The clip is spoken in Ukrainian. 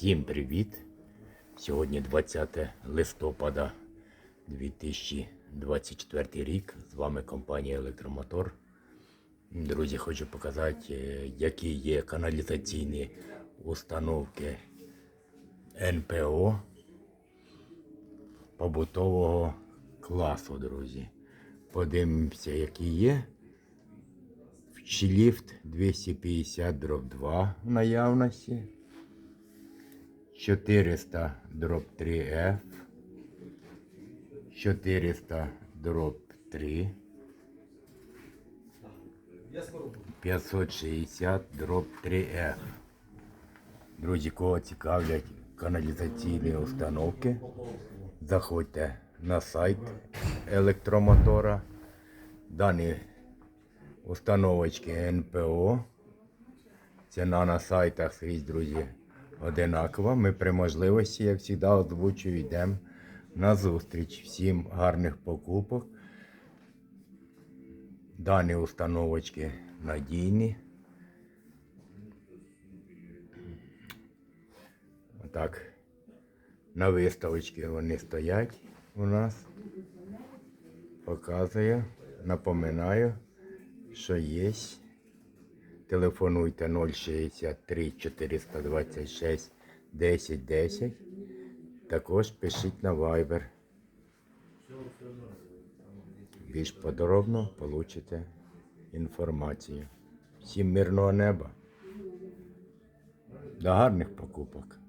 Всім привіт! Сьогодні 20 листопада 2024 рік. З вами компанія Електромотор. Друзі, хочу показати, е, які є каналізаційні установки НПО побутового класу, друзі. Подивимося, які є. Ліфт 250 дроб 2 в наявності. 400 дроб 3F. 400 дроб 3. 560 дроб 3F. Друзі, кого цікавлять каналізаційні установки, заходьте на сайт електромотора. Дані установочки НПО. Ціна на сайтах скрізь, друзі, одинакова. Ми при можливості, як завжди, озвучую, йдемо на зустріч. Всім гарних покупок. Дані установочки надійні. Отак. На виставочці вони стоять у нас. Показую, напоминаю, що є. Телефонуйте 063 426 10 10. Також пишіть на Viber. Більш подробно получите інформацію. Всім мирного неба. До гарних покупок.